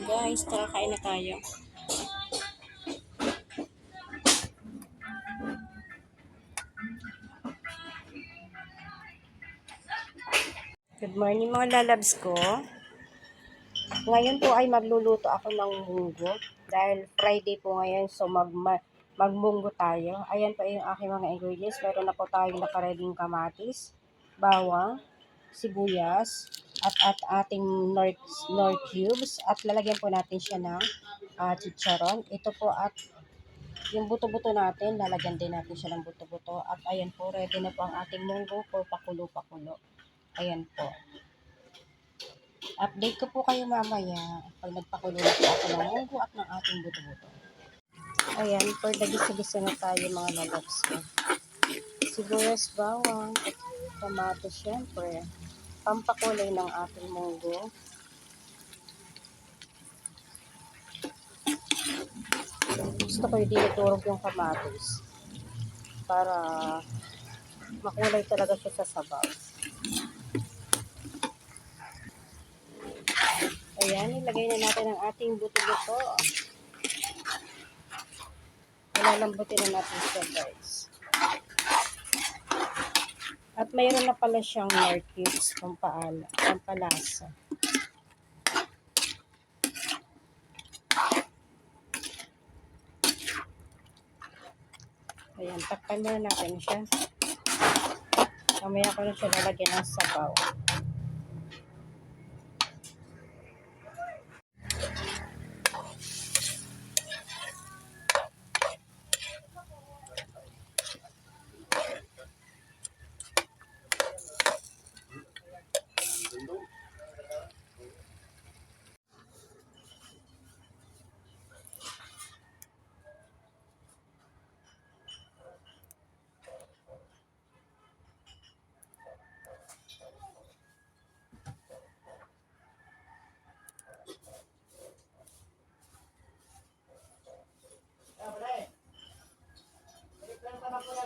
Guys, tara kain na tayo. Good morning mga lalabs ko. Ngayon po ay magluluto ako ng munggo. Dahil Friday po ngayon, so mag, ma- magmunggo tayo. Ayan po yung aking mga ingredients. Meron na po tayong nakareding kamatis, bawang, sibuyas, at, at ating nor, nor cubes. At lalagyan po natin siya ng ah, chicharon. Ito po at yung buto-buto natin, lalagyan din natin siya ng buto-buto. At ayan po, ready na po ang ating munggo for pakulo-pakulo. Ayan po. Update ko po kayo mamaya pag nagpakulo na po ako ng munggo at ng ating buto-buto. Ayan, for the gisa-gisa na tayo mga lalabs ko. Sibuyas, bawang, tomato syempre. Pampakulay ng ating munggo. Gusto ko yung dinuturog yung kamatis para makulay talaga siya sa sabaw. Ayan, ilagay na natin ang ating buto-buto. Ilalambutin na natin siya, guys. At mayroon na pala siyang nor cubes pampaala, pampalasa. Ayan, takpan muna natin siya. Mamaya ko na siya lalagyan ng sabaw.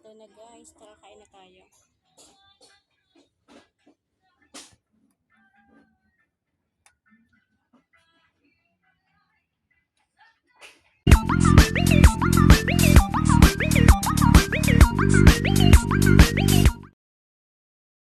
Ito na guys, tara kain na tayo.